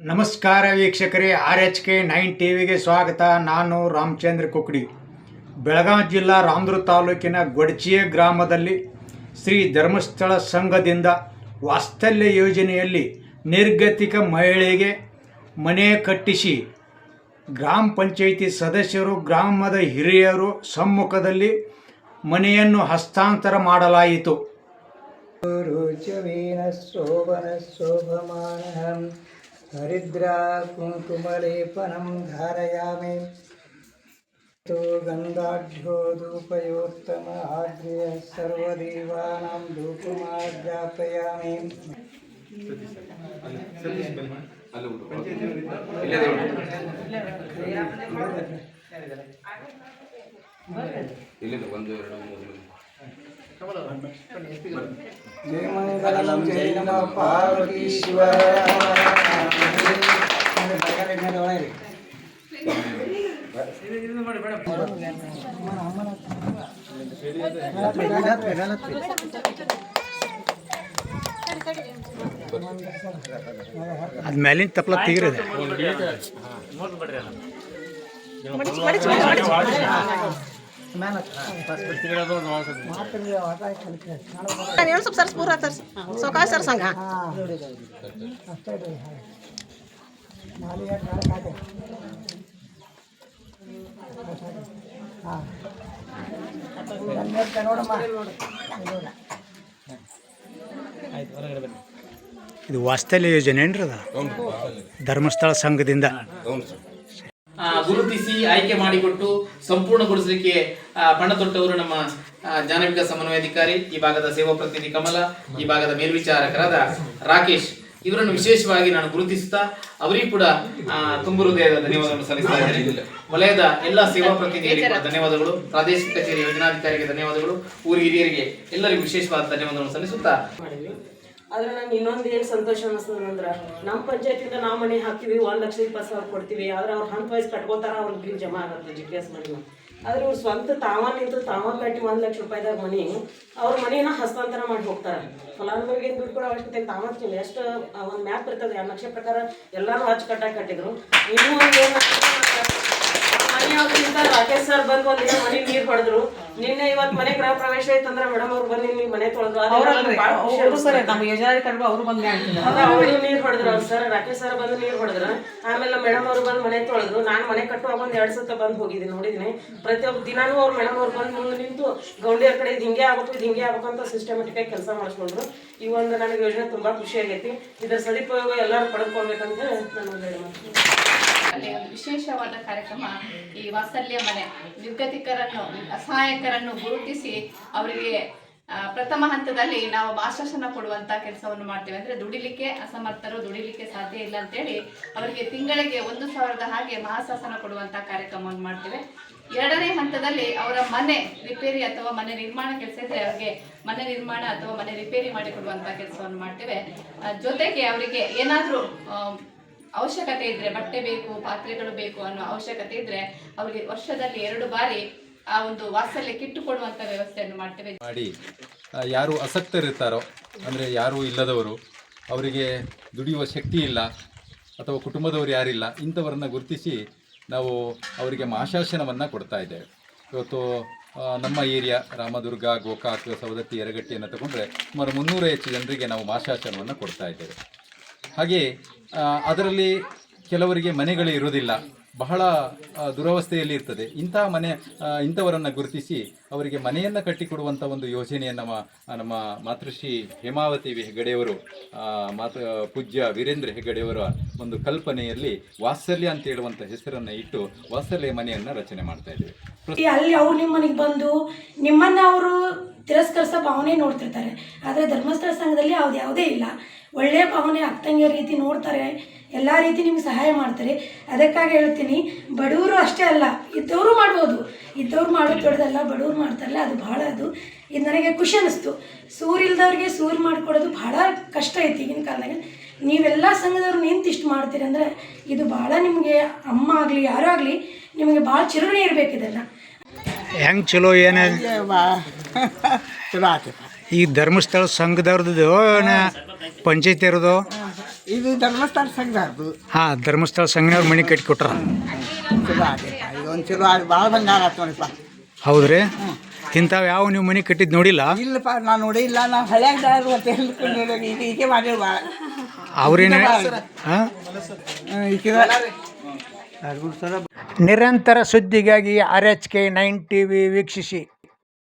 ನಮಸ್ಕಾರ ವೀಕ್ಷಕರೇ R H K nine T ವಿಗೆ ಸ್ವಾಗತ. ನಾನು ರಾಮಚಂದ್ರ ಕುಕ್ಡಿ. ಬೆಳಗಾವಿ ಜಿಲ್ಲಾ ರಾಮದುರ್ಗ ತಾಲೂಕಿನ ಗೊಡಚಿಯ ಗ್ರಾಮದಲ್ಲಿ ಶ್ರೀ ಧರ್ಮಸ್ಥಳ ಸಂಘದಿಂದ ವಾಸ್ತಲ್ಯ ಯೋಜನೆಯಲ್ಲಿ ನಿರ್ಗತಿಕ ಮಹಿಳೆಗೆ ಮನೆ ಕಟ್ಟಿಸಿ ಗ್ರಾಮ ಪಂಚಾಯಿತಿ ಸದಸ್ಯರು ಗ್ರಾಮದ ಹಿರಿಯರು ಸಮ್ಮುಖದಲ್ಲಿ ಮನೆಯನ್ನು ಹಸ್ತಾಂತರ ಮಾಡಲಾಯಿತು. ಹರಿದ್ರಾ ಕುಂಕುಮಲೇಪನಂ ಧಾರಯಾಮಿ. ಗಂಧಾಢ್ಯೋ ಧೂಪಯೋತ್ತಮ ಆದ್ರಿಯ ಸರ್ವದೇವಾನಾಂ ಧೂಪಮಾಜ್ಞಾಪಯಾಮಿ ಅಲ್ಲಿ ಉಂಟು ಇಲ್ಲದೆ ಉಂಟು ಇಲ್ಲಿದೆ ಒಂದು ಎರಡು ಮೂರು ಮಾಡಿ ಅದು ಮೇಲಿನ ತಪ್ಪಲ ತೆಗಿರಿದೆ ಏನು ಸ್ವಲ್ಪ ಸರ್ಸ್ ಪೂರ ತರ್ಸ್ ಸೊಕಾಯ್ ಸರ್ ಸಂಘ ನೋಡಮ್ಮ ಇದು ವಾಸ್ತಲ್ಯ ಯೋಜನೆ ಏನ್ರಿ ಅದ ಧರ್ಮಸ್ಥಳ ಸಂಘದಿಂದ. ಗುರುತಿಸಿ ಆಯ್ಕೆ ಮಾಡಿಕೊಟ್ಟು ಸಂಪೂರ್ಣಗೊಳಿಸಲಿಕ್ಕೆ ಬಣ್ಣ ತೊಟ್ಟವರು ನಮ್ಮ ಜಾನವಿಕ ಸಮನ್ವಯಾಧಿಕಾರಿ, ಈ ಭಾಗದ ಸೇವಾ ಪ್ರತಿನಿಧಿ ಕಮಲ, ಈ ಭಾಗದ ಮೇಲ್ವಿಚಾರಕರಾದ ರಾಕೇಶ್. ಇವರನ್ನು ವಿಶೇಷವಾಗಿ ನಾನು ಗುರುತಿಸುತ್ತಾ, ಅವರಿಗೂ ಕೂಡ ತುಂಬ ಹೃದಯದ ಧನ್ಯವಾದಗಳು ಸಲ್ಲಿಸ್ತಾ ಇದ್ದೇನೆ. ವಲಯದ ಎಲ್ಲ ಸೇವಾ ಪ್ರತಿನಿಧಿಗಳಿಗೆ ಧನ್ಯವಾದಗಳು. ಪ್ರಾದೇಶಿಕ ಕಚೇರಿ ಯೋಜನಾಧಿಕಾರಿಗೆ ಧನ್ಯವಾದಗಳು. ಊರು ಹಿರಿಯರಿಗೆ ಎಲ್ಲರಿಗೂ ವಿಶೇಷವಾದ ಧನ್ಯವಾದಗಳನ್ನು ಸಲ್ಲಿಸುತ್ತಾ. ಆದ್ರೆ ನಂಗೆ ಇನ್ನೊಂದು ಏನು ಸಂತೋಷ ಅನಿಸ್ತದಂದ್ರೆ ನಮ್ಮ ಪಂಚಾಯತಿಂದ ನಾವು ಮನೆ ಹಾಕ್ತೀವಿ, ಒಂದು ಲಕ್ಷ ಇಪ್ಪತ್ತು ಸಾವಿರ ಕೊಡ್ತೀವಿ, ಆದ್ರೆ ಅವ್ರು ಹಂತ ವಯಸ್ಸು ಕಟ್ಕೋತಾರ, ಅವ್ರ ಬಿಲ್ ಜಮಾ ಆಗುತ್ತೆ ಜಿ ಪಿ ಎಸ್ ಮನೆ ಆದ್ರೆ ಇವ್ರು ಸ್ವಂತ ತಾವ ನಿಂತು ತಾವ ಕಟ್ಟಿ ಒಂದು ಲಕ್ಷ ರೂಪಾಯಿದಾಗ ಮನಿ, ಅವ್ರ ಮನಿನ ಹಸ್ತಾಂತರ ಮಾಡಿ ಹೋಗ್ತಾರೆ. ಫಲಾನುಭವಿಗೆ ದುಡ್ಡು ಕೊಡೋ ಅವಶ್ಯಕತೆ ತಾವು ಎಷ್ಟು ಒಂದು ಮ್ಯಾಪ್ ಇರ್ತದೆ, ಆ ನಕ್ಷೆ ಪ್ರಕಾರ ಎಲ್ಲರೂ ಹಚ್ಚು ಕಟ್ಟಾಗಿ ಕಟ್ಟಿದ್ರು. ಇನ್ನೂ ಒಂದು ಏನು ರಾಕೇಶ್ ಸರ್ ಬಂದು ಒಂದು ಮನೆ ಹೊಡೆದ್ರು. ನಿನ್ನೆ ಇವತ್ತು ಮನೆ ಗೃಹ ಪ್ರವೇಶ ಐತಂದ್ರ ಮೇಡಮ್ ಅವ್ರು ಬಂದು ನಿಮ್ಗೆ ಮನೆ ತೊಳೆದ್ರು. ಅವರು ಸರ್ ನಮ್ಮ ಯೋಜನಾಧಿಕಾರಿಗಳು ಅವರು ಬಂದು ಅವ್ರು ನೀರ್ ಹೊಡೆದ್ರು ಅವ್ರು ಸರ್ ರಾಕೇಶ್ ಸರ್ ಬಂದು ನೀರು ಹೊಡೆದ್ರು. ಆಮೇಲೆ ಮೇಡಮ್ ಅವ್ರು ಬಂದು ಮನೆ ತೊಳೆದ್ರು. ನಾನು ಮನೆ ಕಟ್ಟುವಾಗ ಒಂದು ಎರಡ್ ಸತ ಬಂದು ಹೋಗಿದ್ದೀನಿ ನೋಡಿದ್ದೀನಿ. ಪ್ರತಿಯೊಬ್ಬ ದಿನಾನು ಅವ್ರು ಮೇಡಮ್ ಅವ್ರು ಬಂದು ಮುಂದೆ ನಿಂತು ಗೌಂಡಿಯರ್ ಕಡೆ ಇದು ಹಿಂಗೆ ಆಗ್ಬೇಕು ಇದು ಹಿಂಗೆ ಆಗ್ಬೇಕು ಅಂತ ಸಿಸ್ಟಮೆಟಿಕ್ ಆಗಿ ಕೆಲಸ ಮಾಡಿಸ್ಕೊಂಡ್ರು. ಈ ಒಂದು ನನಗೆ ಯೋಜನೆ ತುಂಬಾ ಖುಷಿ ಆಗೈತಿ. ಇದ್ರ ಸದುಪಯೋಗ ಎಲ್ಲರೂ ಪಡೆದುಕೊಳ್ಬೇಕಂತ ನಾನು ಹೇಳಿ ಅಲ್ಲಿ ಒಂದು ವಿಶೇಷವಾದ ಕಾರ್ಯಕ್ರಮ ಈ ವಾತ್ಸಲ್ಯ ಮನೆ ನಿರ್ಗತಿಕರನ್ನು ಅಸಹಾಯಕರನ್ನು ಗುರುತಿಸಿ ಅವರಿಗೆ ಪ್ರಥಮ ಹಂತದಲ್ಲಿ ನಾವು ಆಶ್ವಾಸನ ಕೊಡುವಂತ ಕೆಲಸವನ್ನು ಮಾಡ್ತೇವೆ. ಅಂದ್ರೆ ದುಡಿಲಿಕ್ಕೆ ಅಸಮರ್ಥರು ದುಡಿಲಿಕ್ಕೆ ಸಾಧ್ಯ ಇಲ್ಲ ಅಂತೇಳಿ ಅವರಿಗೆ ತಿಂಗಳಿಗೆ ಒಂದು ಸಾವಿರದ ಹಾಗೆ ಮಹಾಶಾಸನ ಕೊಡುವಂತ ಕಾರ್ಯಕ್ರಮವನ್ನು ಮಾಡ್ತೇವೆ. ಎರಡನೇ ಹಂತದಲ್ಲಿ ಅವರ ಮನೆ ರಿಪೇರಿ ಅಥವಾ ಮನೆ ನಿರ್ಮಾಣ ಕೆಲಸ ಇದ್ರೆ ಅವರಿಗೆ ಮನೆ ನಿರ್ಮಾಣ ಅಥವಾ ಮನೆ ರಿಪೇರಿ ಮಾಡಿಕೊಡುವಂತ ಕೆಲಸವನ್ನು ಮಾಡ್ತೇವೆ. ಜೊತೆಗೆ ಅವರಿಗೆ ಏನಾದರೂ ಅವಶ್ಯಕತೆ ಇದ್ರೆ ಬಟ್ಟೆ ಬೇಕು, ಪಾತ್ರೆಗಳು ಬೇಕು ಅನ್ನೋ ಅವಶ್ಯಕತೆ ಇದ್ರೆ ಅವರಿಗೆ ವರ್ಷದಲ್ಲಿ ಎರಡು ಬಾರಿ ಆ ಒಂದು ವಾತ್ಸಲ್ಯ ಇಟ್ಟುಕೊಡುವಂತ ವ್ಯವಸ್ಥೆಯನ್ನು ಮಾಡ್ತೇವೆ. ಮಾಡಿ ಯಾರು ಅಸಕ್ತರಿರ್ತಾರೋ, ಅಂದರೆ ಯಾರು ಇಲ್ಲದವರು, ಅವರಿಗೆ ದುಡಿಯುವ ಶಕ್ತಿ ಇಲ್ಲ, ಅಥವಾ ಕುಟುಂಬದವರು ಯಾರಿಲ್ಲ, ಇಂಥವರನ್ನು ಗುರುತಿಸಿ ನಾವು ಅವರಿಗೆ ಮಾಶಾಸನವನ್ನು ಕೊಡ್ತಾ ಇದ್ದೇವೆ. ಇವತ್ತು ನಮ್ಮ ಏರಿಯಾ, ರಾಮದುರ್ಗ, ಗೋಕಾಕ್, ಸವದತ್ತಿ ಎರಗಟ್ಟಿಯನ್ನು ತಗೊಂಡ್ರೆ ಸುಮಾರು ಮುನ್ನೂರ ಹೆಚ್ಚು ಜನರಿಗೆ ನಾವು ಮಾಶಾಸನವನ್ನು ಕೊಡ್ತಾ ಇದ್ದೇವೆ. ಹಾಗೆ ಅದರಲ್ಲಿ ಕೆಲವರಿಗೆ ಮನೆಗಳೇ ಇರೋದಿಲ್ಲ ಬಹಳ ದುರವಸ್ಥೆಯಲ್ಲಿ ಇರ್ತದೆ. ಇಂತಹ ಮನೆ ಇಂಥವರನ್ನು ಗುರುತಿಸಿ ಅವರಿಗೆ ಮನೆಯನ್ನು ಕಟ್ಟಿಕೊಡುವಂಥ ಒಂದು ಯೋಜನೆಯನ್ನು ನಮ್ಮ ಮಾತೃಶ್ರೀ ಹೇಮಾವತಿ ಹೆಗಡೆಯವರು ಮಾತು, ಪೂಜ್ಯ ವೀರೇಂದ್ರ ಹೆಗಡೆಯವರ ಒಂದು ಕಲ್ಪನೆಯಲ್ಲಿ ವಾತ್ಸಲ್ಯ ಅಂತ ಹೇಳುವಂಥ ಹೆಸರನ್ನು ಇಟ್ಟು ವಾತ್ಸಲ್ಯ ಮನೆಯನ್ನು ರಚನೆ ಮಾಡ್ತಾ ಇದ್ದೇವೆ. ಅಲ್ಲಿ ಅವ್ರು ನಿಮ್ಮ ಮನೆಗೆ ಬಂದು ನಿಮ್ಮನ್ನ ಅವರು ತಿರಸ್ಕರಿಸೋ ಭಾವನೆ ನೋಡ್ತಿರ್ತಾರೆ. ಆದರೆ ಧರ್ಮಸ್ಥಳ ಸಂಘದಲ್ಲಿ ಅವ್ದು ಯಾವುದೇ ಇಲ್ಲ. ಒಳ್ಳೆಯ ಭಾವನೆ ಅಕ್ಕಂಗೆ ರೀತಿ ನೋಡ್ತಾರೆ ಎಲ್ಲ ರೀತಿ ನಿಮ್ಗೆ ಸಹಾಯ ಮಾಡ್ತಾರೆ. ಅದಕ್ಕಾಗಿ ಹೇಳ್ತೀನಿ ಬಡವರು ಅಷ್ಟೇ ಅಲ್ಲ ಇದ್ದವರು ಮಾಡ್ಬೋದು. ಇದ್ದವ್ರು ಮಾಡೋದು ದೊಡ್ಡದಲ್ಲ ಬಡವ್ರು ಮಾಡ್ತಾರಲ್ಲ ಅದು ಭಾಳ ಅದು. ಇದು ನನಗೆ ಖುಷಿ ಅನ್ನಿಸ್ತು ಸೂರಿಲ್ದವ್ರಿಗೆ ಸೂರು ಮಾಡಿಕೊಡೋದು ಭಾಳ ಕಷ್ಟ ಐತಿ ಈಗಿನ ಕಾಲದಾಗ. ನೀವೆಲ್ಲ ಸಂಘದವ್ರು ನಿಂತು ಇಷ್ಟು ಮಾಡ್ತೀರಿ ಅಂದರೆ ಇದು ಭಾಳ ನಿಮಗೆ ಅಮ್ಮ ಆಗಲಿ ಯಾರೂ ಆಗಲಿ ನಿಮಗೆ ಭಾಳ ಚಿರುಣಿ ಇರಬೇಕು ಇದೆಲ್ಲ. ಹೆಂಗೆ ಚಲೋ ಏನ? ಚಲೋ ಈ ಧರ್ಮಸ್ಥಳ ಸಂಘದವ್ರದ್ದು ಪಂಚಾಯತಿ ಇರೋದು ಇದು ಧರ್ಮಸ್ಥಳ ಸಂಘದ್ದು ಹಾಂ ಧರ್ಮಸ್ಥಳ ಸಂಘನವ್ರ ಮನೆ ಕಟ್ಟಿ ಕೊಟ್ರ ಚಲೋ ಆತಪ್ಪ ಇದೊಂದು ಚಲೋ ಆಗಿ ಭಾಳ ಬಂಗಾರ ಆತು ನೋಡಿಪ್ಪ. ಹೌದ್ರಿ? ಇಂಥವು ಯಾವ ನೀವು ಮನೆ ಕಟ್ಟಿದ್ದು ನೋಡಿಲ್ಲ? ಇಲ್ಲಪ್ಪ ನಾನು ನೋಡಿ ಇಲ್ಲ ನಾವು ಹಳ್ಯಾಗ ಈಕೆ ಮಾಡಿಲ್ಲ ಭಾಳ ಅವ್ರೇನು ಹಾಂ? ನಿರಂತರ ಸುದ್ದಿಗಾಗಿ R H K nine T V ವೀಕ್ಷಿಸಿ.